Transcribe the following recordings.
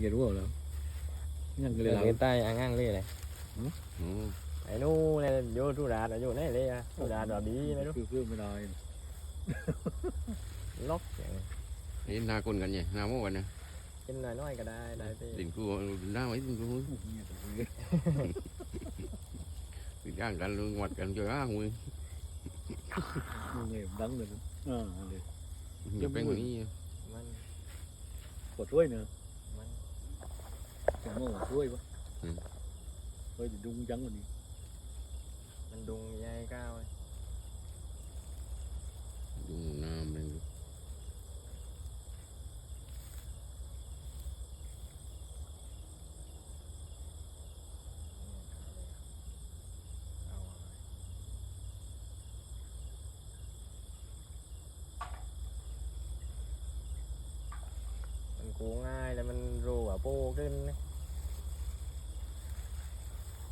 เกี่ยวรู้แล้วยังก็เลยเล่เรานใต้อ่างง้างเลยเลยอืมไอ้นู่นเนี่ยโยทุราดอะโยไหนเลยอะทุราดแบบนี้ไม่รู้คือคือไม่ได้ล็อกอย่างนี้นี่หน้าคนกันเนี่ยหน้าโม่กันนะกินน้อยๆก็ได้ได้สิดินกูหน้าไว้ดินกูเนี่ยแต่คือติดย่างกันลุงวัดกันเจออ้างมือมึงเองดังเลยนะอ่าเลยอย่าเป็นแบบนี้ มันกดช่วยเนอะ มันจะมองว่าช่วยปะช่วยจะดุงจังกว่านี้มันดุงใหญ่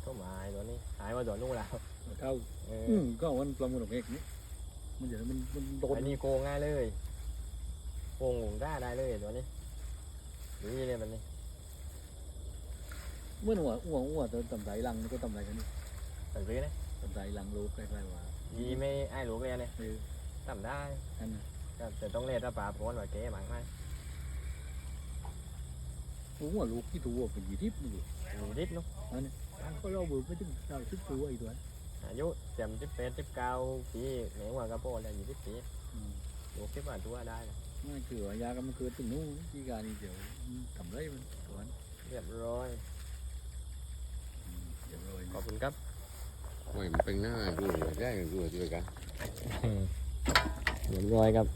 ก้าวเลยดูน้ำมันเอาไว้มันกูง่ายแล้วมันรู้ว่าโป้ขึ้นนะก็หมายตัวนี้หายมาตัวนู้นแล้วเท่าเอออืมก็วันปลาหมึกเอกนี่มันจะมันมันโดนอันนี้โกงง่ายเลยโกงหงได้ได้เลยตัวนี้นี่เลยมันนี่เมื่อหัวหัวหัวตัวตำไรลังนี่ก็ตำไรกันนี่ตัดซื้อนะตำไรลังโลใกล้ๆว่ายีไม่ไอ้หลูกเลยเนี่ยเออทำได้อันนั้นก็แต่ต้องเล่นถ้าปลาโพนว่าเก๋หมังไหม หัวลูกที่ถูกเป็นยี่ทิพย์นี่อยู่ดิบเนุ๊กก็เราเบิกไม่ถึงเราชิบตัวไอ้ตัวอายุเจ็ดสิบแปดสิบเก้าปีเหนือกว่ากระโปรงแล้วอยู่ที่ปีอืมอยู่คิดว่าตัวได้เลยนั่นคือว่ายากันมันเกิดถึงนู้นที่การนี่เดี๋ยวทำไรมันก่อนเรียบร้อยอืมเดี๋ยวเลยขอบคุณครับโอ้ยมันเป็นหน้าดูได้ดูด้วยกันเรียบร้อยครับ